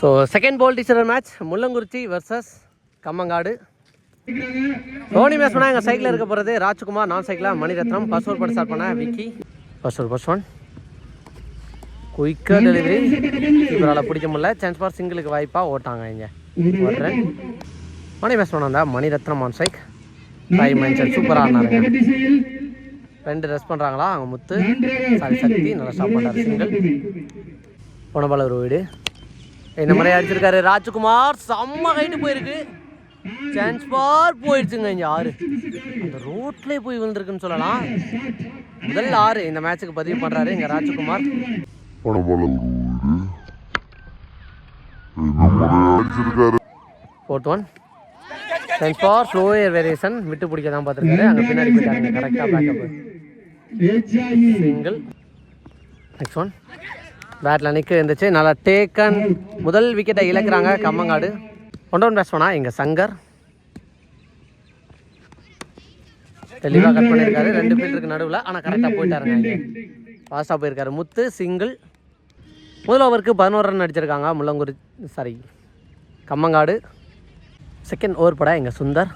So second ball teacher match Mullangurichi versus Kammangadu Dhoni match எங்கள் சைக்கிளில் இருக்க போகிறது ராஜ்குமார் நான் சைக்கிளாக மணிரத்னம் ஃபர்ஸ்ட் ஓவர் பட்டு ஸ்டார்ட் பண்ண Vicky first over first one குயிக்காக டெலிவரி இவரால் பிடிக்க முடியல. சான்ஸ் பார் சிங்கிளுக்கு வாய்ப்பாக ஓட்டாங்க இங்கே. ஓட்டுறேன். மணி மேட்ச் பண்ணாங்க மணிரத்னம் ஆன் சைக் ஃபைவ் மைண்ட் சூப்பராக ஆடினாருங்க. ரெண்டு ரெஸ்ட் பண்ணுறாங்களா அவங்க முத்து. சாரி சக்தி. நல்லா ஸ்டாப் பண்ணாரு சிங்கிள் போன பால் ஒரு வீடு. இந்த மாதிரி அடிச்சிருக்காரு ராஜ்குமார். செம்ம ஹைட்டு போயிருக்கு. சான்ஸ் பார் போயிடுச்சுங்க இங்கே ஆறு. அந்த ரோட்லேயே போய் விழுந்திருக்குன்னு சொல்லலாம். முதல் ஆறு இந்த மேட்ச்சுக்கு பதிவு பண்ணுறாரு இங்கே Rajkumar. Fourth one chance for slower variation விட்டு பிடிக்க தான் பார்த்துருக்காரு. அங்கே பின்னாடி போயிட்டாங்க கரெக்டாக பேக்கப் சிங்கிள் நெக்ஸ்ட் ஒன் பேட்டில் நிற்க இருந்துச்சு நல்லா டேக்கன் முதல் விக்கெட்டை இழக்கிறாங்க கம்மங்காடு. ஒன் டவுன் பேட்ஸ்மேனா எங்கள் சங்கர். தெளிவாக கட் பண்ணியிருக்காரு ரெண்டு பேருக்கு நடுவில். ஆனால் கரெக்டாக போயிட்டாருங்க இங்கே. ஃபாஸ்ட்டாக போயிருக்காரு. முத்து சிங்கிள் முதல் ஓவருக்கு பதினோரு ரன் அடிச்சிருக்காங்க. Mullanguri sorry Kammangadu. Second over பட எங்கள் சுந்தர்.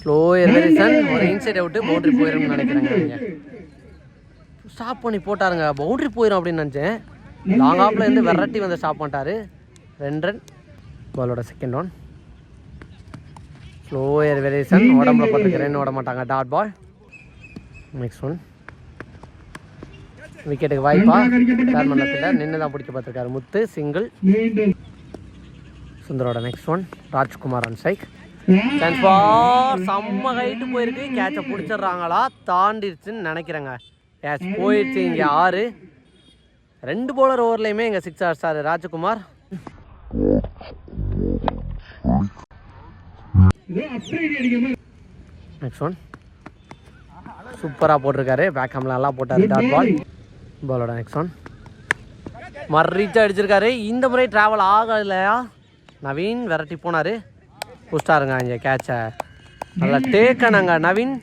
ஸ்லோ எர்வேரிசன் ஒரு இன்சைட் அவுட்டு பவுண்டரி போயிடும்னு நினைக்கிறாங்க இங்கே. ஸ்டாப் பண்ணி போட்டாருங்க. பவுண்டரி போயிடும் அப்படின்னு நினச்சேன். லாங் இருந்து வெரைட்டி வந்து ஸ்டாப் பண்ணிட்டாரு. ரெண்டு ரன் பாலோட செகண்ட் ஒன் ஸ்லோ எர்வேரிசன் உடம்புல பட்டுக்கு ஓட மாட்டாங்க. டாட் பால் நெக்ஸ்ட் ஒன் விக்கெட்டுக்கு வாய்ப்பா. சேர்மன் மண்டலத்தில் நின்று தான் பிடிக்க பார்த்துருக்காரு முத்து. சிங்கிள் சுந்தரோட நெக்ஸ்ட் ஒன் ராஜ்குமார் அன் சைக் ஃபார் செம்ம ஹைட்டு போயிருக்கு. கேட்சை பிடிச்சிடுறாங்களா? தாண்டிடுச்சுன்னு நினைக்கிறேங்க. எஸ் போயிடுச்சு இங்கே ஆறு. ரெண்டு பவுலர் ஓவர்லையுமே இங்கே சிக்ஸ் அடிச்சாரு ராஜ்குமார். நெக்ஸ்ட் ஒன் சூப்பராக போட்டிருக்காரு. பேக்கம்லாம் நல்லா போட்டார். டாட் பால் பாலோட நெக்ஸ்ட் ஒன் மர்ரீச்சா அடிச்சிருக்காரு. இந்த முறை ட்ராவல் ஆகலையா? நவீன் விரட்டி போனார். புஷ்டாருங்க இங்கே கேட்சை நல்லா டேக்கனாங்க நவீன்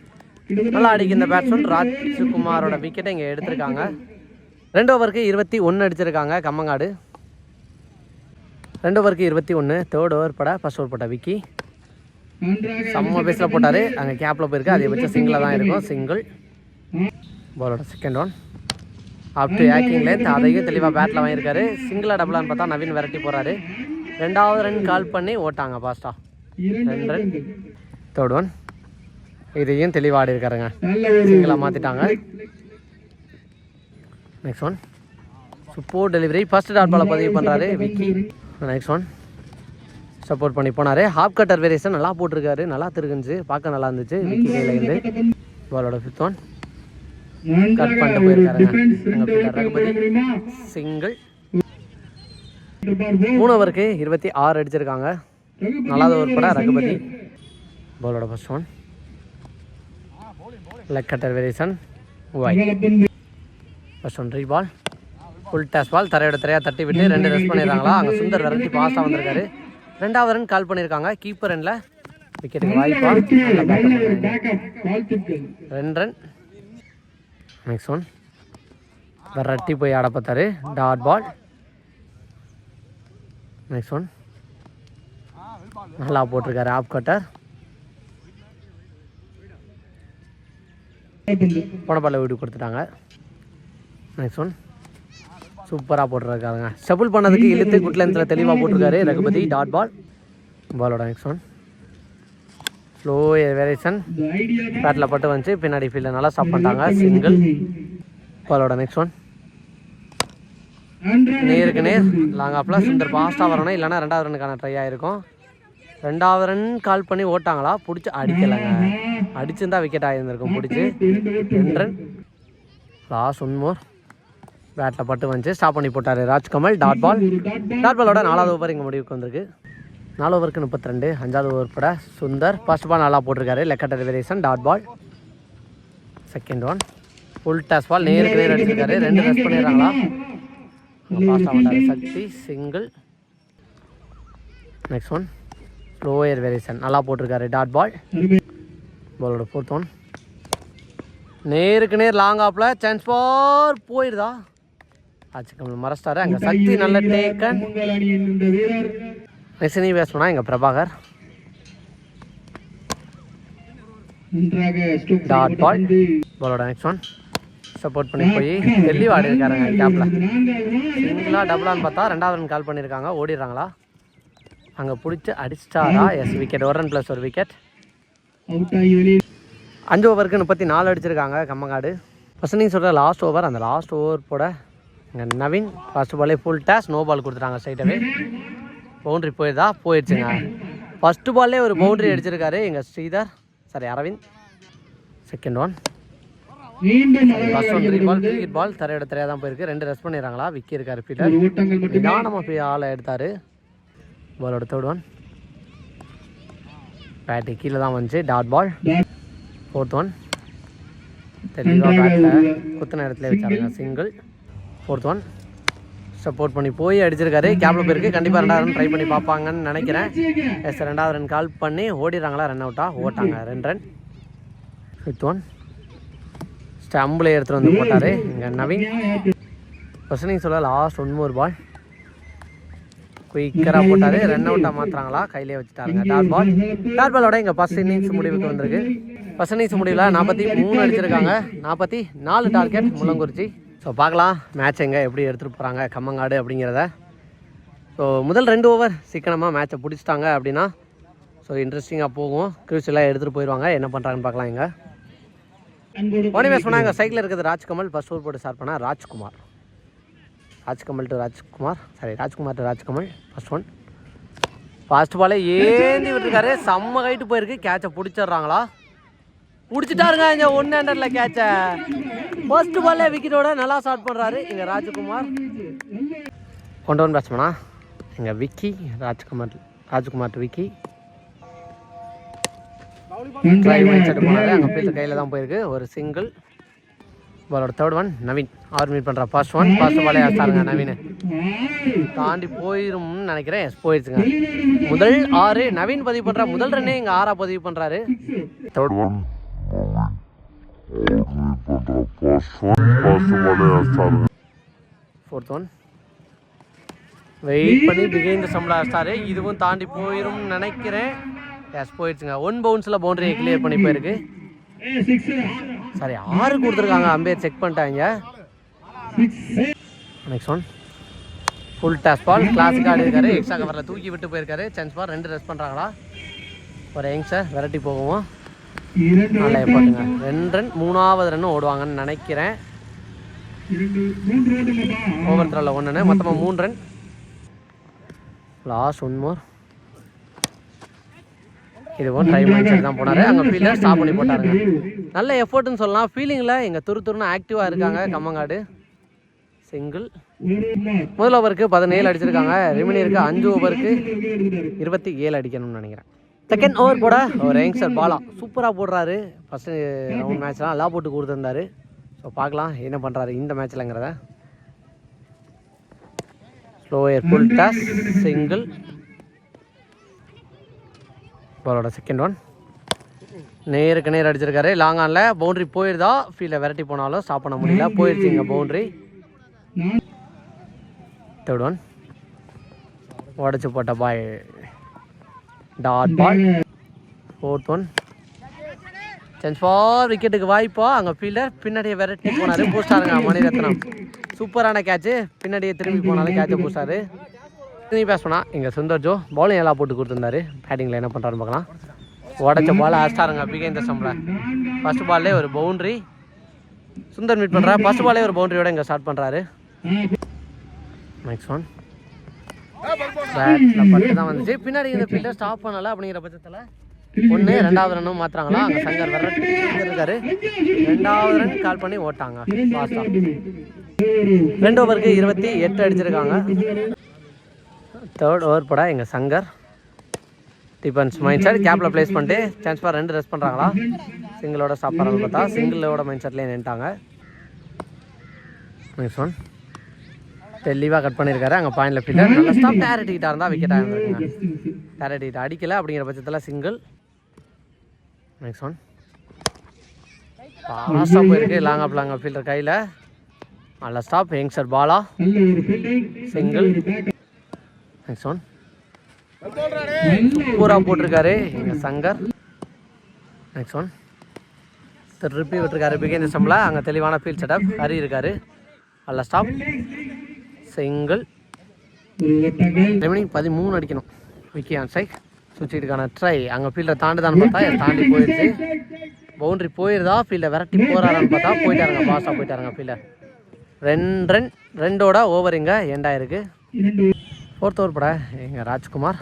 நல்லா அடிக்க இந்த பேட்ஸ்மேன் ராஜ்குமாரோட விக்கெட்டை இங்கே எடுத்திருக்காங்க. ரெண்டு ஓவருக்கு இருபத்தி ஒன்று அடிச்சிருக்காங்க கம்மங்காடு. ரெண்டு ஓவருக்கு இருபத்தி ஒன்று தேர்ட் ஓவர் பட ஃபஸ்ட் ஓவர் போட்ட விக்கி. செம்ம பேஸில் போட்டார். அங்கே கேப்பில் போயிருக்கு. அதிகபட்சம் சிங்கிளாக தான் இருக்கும். சிங்கிள் பாலோட செகண்ட் ஒன் அப் டு ஆக்கிங் லென்த் அதையும் தெளிவாக பேட்டில் வாங்கியிருக்காரு. சிங்கிளாக டபுளான்னு பார்த்தா நவீன் விரட்டி போகிறாரு ரெண்டாவது ரன் கால் பண்ணி ஓட்டாங்க ஃபாஸ்ட்டாக ரெண்டு ரன் தேர்ட் ஒன் இதையும் தெளிவாக ஆடி இருக்காருங்க சிங்கிளாக மாற்றிட்டாங்க next one super delivery first dot பாலை பதிவு பண்ணுறாரு விக்கி நெக்ஸ்ட் ஒன் சப்போர்ட் பண்ணி போனார். ஹாப் கட்டர் வேரியேஷன் நல்லா போட்டிருக்காரு. நல்லா திருகுஞ்சு. பார்க்க நல்லா இருந்துச்சு. விக்கி கையில் இருந்து. பாலோட ஃபிஃப்த் ஒன் கட் பண்ணிட்டு போயிருக்காருங்க. சிங்கிள் மூணு ஓவருக்கு இருபத்தி ஆறு அடிச்சிருக்காங்க. நாலாவது ஓவர் பட ரகுபதி. பாலோட first one leg cutter variation Y first one ரீ பால் ஃபுல் டேஸ் பால் தரையோட தரையாக தட்டி விட்டு ரெண்டு ரெஸ்ட் பண்ணிடுறாங்களா? அங்கே சுந்தர் விரட்டி பாஸ்டாக வந்திருக்காரு. ரெண்டாவது ரன் கால் பண்ணியிருக்காங்க. கீப்பர் ரனில் விக்கெட்டுக்கு வாய்ப்பா. ரெண்டு ரன் நெக்ஸ்ட் ஒன் விரட்டி போய் ஆட பார்த்தாரு. டாட் பால் நெக்ஸ்ட் ஒன் நல்லா போட்டிருக்காரு ஆப் கட்டர் போன பால்ல வீடு கொடுத்துட்டாங்க. நெக்ஸ்ட் ஒன் சூப்பராக போட்டிருக்காருங்க. ஸ்டபுள் பண்ணதுக்கு இழுத்து குட் லென்த்தில் தெளிவாக போட்டிருக்காரு ரகுபதி டாட் பால் பாலோட நெக்ஸ்ட் ஒன் ஸ்லோ வேரியேஷன் பேட்டில் பட்டு வந்துச்சு. பின்னாடி ஃபீல்டில் நல்லா ஸ்டாப் பண்ணிட்டாங்க. சிங்கிள் பாலோட நெக்ஸ்ட் ஒன் நேருக்கு நேர் லாங் ஆஃபில் சுந்தர் ஃபாஸ்ட்டாக வரணும். இல்லைன்னா ரெண்டாவது ரனுக்கான ட்ரை ஆகிருக்கும் ரெண்டாவது ரன் கால் பண்ணி ஓட்டாங்களா? பிடிச்சி அடிக்கலைங்க. அடிச்சிருந்தா விக்கெட் ஆகியிருந்திருக்கும் பிடிச்சி. ரெண்டு ரன் லாஸ்ட் ஒன் மோர் பேட்டில் பட்டு வந்துச்சு. ஸ்டாப் பண்ணி போட்டார் ராஜ்கமல். டாட் பால் டாட் பாலோட நாலாவது ஓவர் இங்கே முடிவுக்கு வந்திருக்கு. நாலு ஓவருக்கு முப்பத்தி ரெண்டு அஞ்சாவது ஓவர் பட சுந்தர். ஃபர்ஸ்ட் பால் நல்லா போட்டிருக்காரு. Leg cutter variation dot ball second one full toss ball நேருக்கு நேர் அடிச்சிருக்காரு. ரெண்டு ரன் பண்ணிடுறாங்களா? ஆகிட்டாரு Sakthi single next one slower variation நல்லா போட்டிருக்காரு. டாட் பால் பாலோட ஃபோர்த் ஒன் நேருக்கு நேர் லாங் ஆப்பில் சான்ஸ் ஃபார் போயிடுதா ஆச்சுக்கமல் மறைச்சிட்டாரு. அங்கே சக்தி நல்ல டேக்கன் நெக்ஸ்ட் நீ பேசணும்னா எங்கள் பிரபாகர். டாட் பால் பாலோட நெக்ஸ்ட் ஒன் சப்போர்ட் பண்ணி போய் தெளிவாக ஆடி இருக்காருங்க கேப்பில் சிங்கிளாக டபுளான்னு பார்த்தா ரெண்டாவது ரன் கால் பண்ணியிருக்காங்க. ஓடிடுறாங்களா? அங்கே பிடிச்சி அடிச்சிட்டாரா? எஸ் விக்கெட் ஒரு ரன் ப்ளஸ் ஒரு விக்கெட் அவுட் ஆகி வெளியே அஞ்சு ஓவருக்கு முப்பத்தி நாலு அடிச்சிருக்காங்க கம்மங்காடு. ஃபஸ்ட் நீங்கள் சொல்கிற லாஸ்ட் ஓவர் அந்த லாஸ்ட் ஓவர் போட இங்கே நவீன் ஃபர்ஸ்ட் பாலே ஃபுல் டேஸ் நோ பால் கொடுத்துட்டாங்க ஸ்ட்ரைட்டாகவே பவுண்ட்ரி போயிருதா? போயிடுச்சுங்க ஃபஸ்ட்டு பால்லே ஒரு பவுண்ட்ரி அடிச்சிருக்காரு. எங்கள் Sridhar sorry Aravind. Second one first one three ball cricket ball தரையோட தரையாக தான் போயிருக்கு. ரெண்டு ரெஸ்ட் பண்ணிடுறாங்களா? விக்கி இருக்காரு நிதானமாக போய் ஆளை எடுத்தார். பாலோட தேர்ட் ஒன் பேட்டு கீழே தான் வந்துச்சு. டாட் பால் ஃபோர்த் ஒன் தெளிவாக பேட்டில் குத்தின இடத்துல வச்சாருங்க சிங்கிள் ஃபோர்த் ஒன் சப்போர்ட் பண்ணி போய் அடிச்சிருக்காரு. கேப்ல போயிருக்கு. கண்டிப்பாக ரெண்டாவது ரன் ட்ரை பண்ணி பார்ப்பாங்கன்னு நினைக்கிறேன். எஸ் ரெண்டாவது ரன் கால் பண்ணி ஓடிடுறாங்களா? ரன் அவுட்டா ஓட்டாங்க. ரெண்டு ரன் ஃபிஃப்த் ஒன் ஸ்டம்பில் எடுத்துகிட்டு வந்து போட்டார். இங்கே நவீன். ஃபர்ஸ்ட் நீங்கள் சொல்ல லாஸ்ட் ஒன் மோர் பால் குயிக்கராக போட்டார் ரன் அவுட்டாக மாற்றுறாங்களா கையிலே வச்சுட்டாருங்க. டாட் பால் டாட் பாலோட இங்கே ஃபஸ்ட் இன்னிங்ஸ் முடிவுக்கு வந்திருக்கு. ஃபஸ்ட் இன்னிங்ஸ் முடிவில் நாற்பத்தி மூணு அடிச்சிருக்காங்க. நாற்பத்தி நாலு டார்கெட் முள்ளங்குறிச்சி ஸோ பார்க்கலாம். மேட்ச் எங்கே எப்படி எடுத்துகிட்டு போகிறாங்க கம்மங்காடு அப்படிங்கிறத. ஸோ முதல் ரெண்டு ஓவர் சீக்கிரமாக மேட்சை பிடிச்சிட்டாங்க அப்படின்னா ஸோ இன்ட்ரெஸ்டிங்காக போகும். க்ரூஷியலாக எடுத்துகிட்டு போயிடுவாங்க என்ன பண்ணுறாங்கன்னு பார்க்கலாம் இங்கே. அன்போடு ஒனி பேஸ் பண்ணாங்க சைக்கிள் இருக்கிறது ராஜ்கமல். ஃபர்ஸ்ட் ஓவர் போட்டு ஸ்டார்ட் பண்ணால் Rajkumar. Rajkamal to Rajkumar. Sorry Rajkumar to Rajkamal. First one first பாலே ஏந்தி விட்டுருக்காரு. செம்ம ஹைட்டு போயிருக்கு. கேட்சை பிடிச்சிடுறாங்களா? பிடிச்சிட்டாருங்க இங்கே ஒன் ஹண்ட்ரட்ல கேட்சை ஃபர்ஸ்ட் பால்லே விக்கெட்டோட நல்லா ஸ்டார்ட் பண்ணுறாரு இங்கே ராஜ்குமார். கொண்டு ஒன் பேட்ஸ்மனா இங்கே விக்கி. ராஜ்குமார் ராஜ்குமார் டு விக்கி. கையில் தான் போயிருக்கு. ஒரு சிங்கிள் பாலோட தேர்ட் ஒன் நவீன் அவர் மீட் பண்ணுற ஃபர்ஸ்ட் ஒன் ஃபர்ஸ்ட் பாலே ஆச்சாருங்க நவீன் தாண்டி போயிரும்னு நினைக்கிறேன். எஸ் போயிடுச்சுங்க முதல் ஆறு நவீன் பதிவு பண்ணுற முதல் ரன்னே இங்கே ஆறா பதிவு பண்ணுறாரு third one fourth one wait பண்ணி பிகைந்த சம்பளம் அடிச்சாரு இதுவும் தாண்டி போயிரும்னு நினைக்கிறேன். எஸ் போயிடுச்சுங்க ஒன் பவுன்ஸில் பவுண்டரியை கிளியர் பண்ணி போயிருக்கு. சாரி ஆறு கொடுத்துருக்காங்க? அம்பேர் செக் பண்ணிட்டாங்க. Next one full toss ball கிளாஸுக்கு ஆடிருக்காரு எக்ஸ்ட்ரா கவரில் தூக்கி விட்டு போயிருக்காரு. சான்ஸ் பால் ரெண்டு ரெஸ்ட் பண்ணுறாங்களா ஒரு யங்ஸ்டர் விரட்டி போகுவோம். நல்லா போட்டுங்க ரெண்டு ரன் மூணாவது ரன் ஓடுவாங்கன்னு நினைக்கிறேன். ஓவர் த்ரோவில் ஒன்று மொத்தமாக மூணு ரன் லாஸ்ட் ஒன் மோர் இதுவும் ட்ரை மைண்ட் தான் போனார். அங்கே ஃபீல்டர் ஸ்டாப் பண்ணி போட்டாருங்க. நல்ல எஃபோர்ட்னு சொல்லலாம். ஃபீலிங்கில் எங்கள் துரு துருன்னு ஆக்டிவாக இருக்காங்க கம்மங்காடு. சிங்கிள் முதல் ஓவருக்கு பதினேழு அடிச்சிருக்காங்க. ரிமினியருக்கு அஞ்சு ஓவருக்கு இருபத்தி ஏழு அடிக்கணும்னு நினைக்கிறேன். செகண்ட் ஓவர் போட ஒரு யங்ஸ்டர் பாலா சூப்பராக போடுறாரு. ஃபஸ்ட்டு ரவுண்ட் மேட்ச்லாம் எல்லாம் போட்டு கொடுத்துருந்தாரு. ஸோ பார்க்கலாம் என்ன பண்ணுறாரு இந்த மேட்ச்லங்கிறத ஸ்லோயர் ஃபுல் டாஸ் சிங்கிள் பாலோட செகண்ட் ஒன் நேருக்கு நேர் அடிச்சிருக்காரு. லாங் ஆனில் பவுண்ட்ரி போயிருதா? ஃபீல்டை விரட்டி போனாலும் ஸ்டாப் பண்ண முடியல. போயிடுச்சு இங்கே பவுண்ட்ரி தேர்ட் ஒன் உடச்சி போட்ட பாய் dot ball fourth one chance for விக்கெட்டுக்கு வாய்ப்பா. அங்கே ஃபீல்டர் பின்னாடியே விரட்டி போனார். பூஸ்டாருங்க மணிரத்னம். சூப்பரான கேட்ச்சு பின்னாடியே திரும்பி போனாலும் கேட்சை பூஸ்டாரு நீ பேஸ் பண்ணா? இங்கே சுந்தர் ஜோ பவுலிங் எல்லாம் போட்டு கொடுத்துருந்தாரு. பேட்டிங்கில் என்ன பண்ணுறாருன்னு பார்க்கலாம். உடச்ச பால் ஆஸ்டாருங்க பிகேந்த சம்பளம் ஃபர்ஸ்ட் பால்லே ஒரு பவுண்ட்ரி சுந்தர் மீட் பண்ணுறா ஃபர்ஸ்ட் பாலே ஒரு பவுண்டரியோட இங்கே ஸ்டார்ட் பண்ணுறாரு நெக்ஸ்ட் ஒன் பேட்டில் பட்டு தான் வந்துச்சு. பின்னாடி இந்த ஃபீல்டர் ஸ்டாப் பண்ணலை அப்படிங்கிற பட்சத்தில் ஒன்று ரெண்டாவது ரன்னும் மாற்றுறாங்களா அங்கே சங்கர் வர இருக்காரு. ரெண்டாவது ரன் கால் பண்ணி ஓட்டாங்க. ஃபாஸ்ட்டாக ரெண்டு ஓவருக்கு இருபத்தி எட்டு அடிச்சிருக்காங்க. தேர்ட் ஓவர் போட எங்கள் சங்கர். டிஃபன்ஸ் மைண்ட் செட் கேப்பில் ப்ளேஸ் பண்ணிட்டு சான்ஸ் பார் ரெண்டு ரெஸ்ட் பண்ணுறாங்களா சிங்கிளோட ஸ்டாப் பண்ணுறது பார்த்தா சிங்கிளோட மைண்ட் செட்லேயே நின்ட்டாங்க நெக்ஸ்ட் ஒன் தெளிவாக கட் பண்ணியிருக்காரு அங்கே பாயிண்டில் ஃபீல்டர் நல்ல ஸ்டாப் டேரட் ஹீட்டாக இருந்தால் விக்கெட் ஆகிருக்குங்க டேரட் ஹீட் அடிக்கல அப்படிங்கிற பட்சத்தில் சிங்கிள் நெக்ஸ்ட் ஒன் ஃபாஸ்ட்டாக போயிருக்கு லாங் அப் லாங் ஃபீல்டர் கையில். நல்ல ஸ்டாப் யங்ஸ்டர் பாலா சிங்கிள் ஒரு ஃபீல்டிங் Single. ஒரு பேக் நெக்ஸ்ட் ஒன் பூரா போட்டிருக்காரு எங்கள் சங்கர். நெக்ஸ்ட் ஒன் திருப்பி விட்டுருக்காரு பிகேந்திர சம்பளா அங்கே தெளிவான ஃபீல்ட் செட்டப் ஹரி இருக்காரு. நல்ல ஸ்டாப் ஓட்டங்கள் ரெமினிங் பதிமூணு அடிக்கணும். விக்கி ஆன் சைக் சுவிட்சுக்கான ட்ரை அங்கே ஃபீல்டை தாண்டுதான்னு பார்த்தா தாண்டி போயிடுச்சு பவுண்டரி போயிருதா? ஃபீல்டை விரட்டி போகிறாரான்னு பார்த்தா போயிட்டாருங்க. பாஸ்டாக போயிட்டாருங்க ஃபீல்டை ரெண்டு ரன் ரெண்டோட ஓவர் இங்கே எண்ட் ஆயிருக்கு. இரண்டு ஃபோர்த் ஓவர் பட எங்கள் ராஜ்குமார்.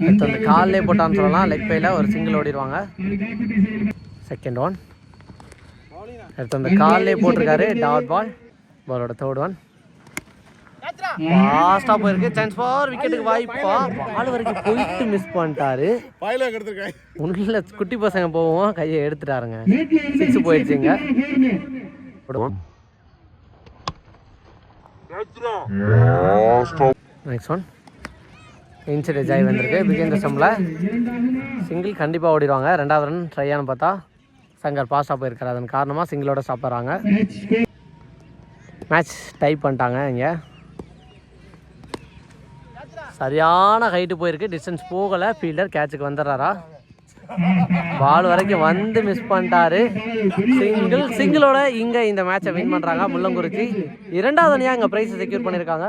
அடுத்து அந்த கால்லே போட்டான்னு சொல்லலாம். லெக் பையில் ஒரு சிங்கிள் ஓடிடுவாங்க. செகண்ட் ஒன் அடுத்து அந்த கால்லே போட்டிருக்காரு. டாட் பால் பாலோட தேர்ட் ஒன் ஃபாஸ்ட்டாக போயிருக்கு. சான்ஸ் ஃபார் விக்கெட்டுக்கு வாய்ப்பா. பால் வரைக்கும் போயிட்டு மிஸ் பண்ணிட்டாரு. உள்ள குட்டி பசங்க போவோம். கையை எடுத்துட்டாருங்க. சிக்ஸ் போயிடுச்சுங்க Basta நெக்ஸ்ட் ஒன் இன்சைட் ஜாய் வந்திருக்கு பிகேந்திர சம்மில் சிங்கிள் கண்டிப்பாக ஓடிடுவாங்க. ரெண்டாவது ரன் ட்ரையானு பார்த்தா சங்கர் பாஸ்டாக போயிருக்காரு. அதன் காரணமாக சிங்கிளோட சாப்பிட்றாங்க மேட்ச் மேட்ச் டைப் பண்ணிட்டாங்க இங்கே. சரியான ஹைட்டு போயிருக்கு. டிஸ்டன்ஸ் போகலை. ஃபீல்டர் கேட்சுக்கு வந்துடுறாரா. பால் வரைக்கும் வந்து மிஸ் பண்ணிட்டாரு. சிங்கிள் சிங்கிளோட இங்கே இந்த மேட்சை வின் பண்ணுறாங்க முள்ளங்குறிச்சி. இரண்டாவது அணியாக இங்கே ப்ரைஸை செக்யூர் பண்ணியிருக்காங்க